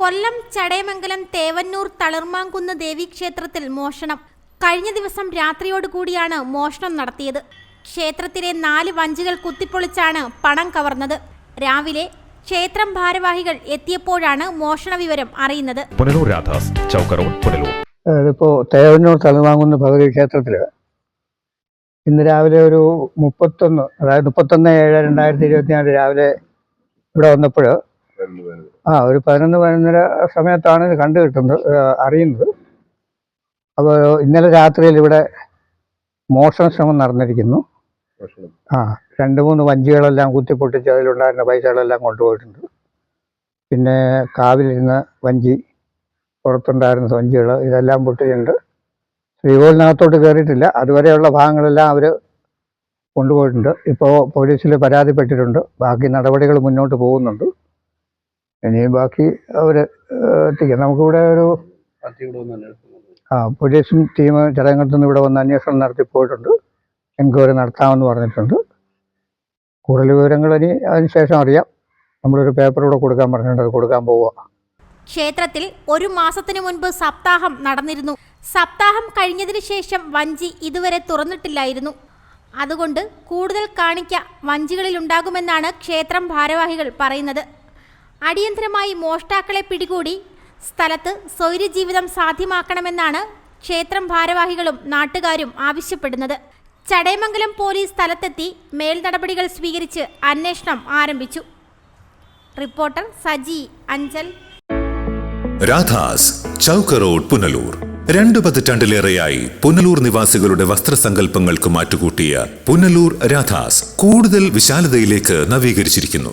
കൊല്ലം ചടയമംഗലം തേവന്നൂർ തളിർമാങ്കുന്ന് ദേവീക്ഷേത്രത്തിൽ മോഷണം. കഴിഞ്ഞ ദിവസം രാത്രിയോടുകൂടിയാണ് മോഷണം നടത്തിയത്. ക്ഷേത്രത്തിലെ നാല് വഞ്ചികൾ കുത്തിപ്പൊളിച്ചാണ് പണം കവർന്നത്. രാവിലെ ക്ഷേത്രം ഭാരവാഹികൾ എത്തിയപ്പോഴാണ് മോഷണ വിവരം അറിയുന്നത്. പുനലൂർ രാധാസ് പുനലൂർ. തേവന്നൂർ തലവാങ്ങുന്ന ഭഗവതി ക്ഷേത്രത്തിൽ ഇന്ന് രാവിലെ ഒരു മുപ്പത്തൊന്ന് അതായത് മുപ്പത്തൊന്ന് ഏഴ് രണ്ടായിരത്തി ഇരുപത്തിനാല് രാവിലെ ഇവിടെ വന്നപ്പോൾ ആ ഒരു പതിനൊന്ന് പതിനൊന്നര സമയത്താണ് ഇത് കണ്ടു കിട്ടുന്നത് അറിയുന്നത്. അപ്പോൾ ഇന്നലെ രാത്രിയിൽ ഇവിടെ മോഷണ ശ്രമം നടന്നിരിക്കുന്നു. ആ രണ്ട് മൂന്ന് വഞ്ചികളെല്ലാം കുത്തിപ്പൊട്ടിച്ച് അതിലുണ്ടായിരുന്ന പൈസകളെല്ലാം കൊണ്ടുപോയിട്ടുണ്ട്. പിന്നെ കാവിലിരുന്ന വഞ്ചി പുറത്തുണ്ടായിരുന്ന വഞ്ചികൾ ഇതെല്ലാം പൊട്ടിയിട്ടുണ്ട്. ശ്രീകോലിനകത്തോട്ട് കയറിയിട്ടില്ല അതുവരെയുള്ള ഭാഗങ്ങളെല്ലാം അവർ കൊണ്ടുപോയിട്ടുണ്ട്. ഇപ്പോൾ പോലീസിൽ പരാതിപ്പെട്ടിട്ടുണ്ട് ബാക്കി നടപടികൾ മുന്നോട്ട് പോകുന്നുണ്ട്. ഇനി ബാക്കി അവർ എത്തിക്കാം. നമുക്കിവിടെ ഒരു ആ പോലീസും ടീം ചടങ്ങത്ത് നിന്ന് ഇവിടെ വന്ന് അന്വേഷണം നടത്തി പോയിട്ടുണ്ട്. എൻക്വയറി നടത്താമെന്ന് പറഞ്ഞിട്ടുണ്ട്. കൂടുതൽ വിവരങ്ങൾ ഇനി അതിനുശേഷം അറിയാം. നമ്മളൊരു പേപ്പർ കൂടെ കൊടുക്കാൻ പറഞ്ഞിട്ടുണ്ട്. അത് കൊടുക്കാൻ പോവുക. ക്ഷേത്രത്തിൽ ഒരു മാസത്തിന് മുൻപ് സപ്താഹം നടന്നിരുന്നു. സപ്താഹം കഴിഞ്ഞതിന് ശേഷം വഞ്ചി ഇതുവരെ തുറന്നിട്ടില്ലായിരുന്നു. അതുകൊണ്ട് കൂടുതൽ കാണിക്ക വഞ്ചികളിൽ ഉണ്ടാകുമെന്നാണ് ക്ഷേത്രം ഭാരവാഹികൾ പറയുന്നത്. അടിയന്തരമായി മോഷ്ടാക്കളെ പിടികൂടി സ്ഥലത്ത് സ്വൈര്യജീവിതം സാധ്യമാക്കണമെന്നാണ് ക്ഷേത്രം ഭാരവാഹികളും നാട്ടുകാരും ആവശ്യപ്പെടുന്നത്. ചടയമംഗലം പോലീസ് സ്ഥലത്തെത്തി മേൽ നടപടികൾ സ്വീകരിച്ച് അന്വേഷണം ആരംഭിച്ചു. റിപ്പോർട്ടർ സജി അഞ്ചൽ. രാധാസ് ചൗക്ക് റോഡ് പുനലൂർ. രണ്ടു പതിറ്റാണ്ടിലേറെയായി പുനലൂർ നിവാസികളുടെ വസ്ത്രസങ്കല്പങ്ങൾക്ക് മാറ്റുകൂട്ടിയ പുനലൂർ രാധാസ് കൂടുതൽ വിശാലതയിലേക്ക് നവീകരിച്ചിരിക്കുന്നു.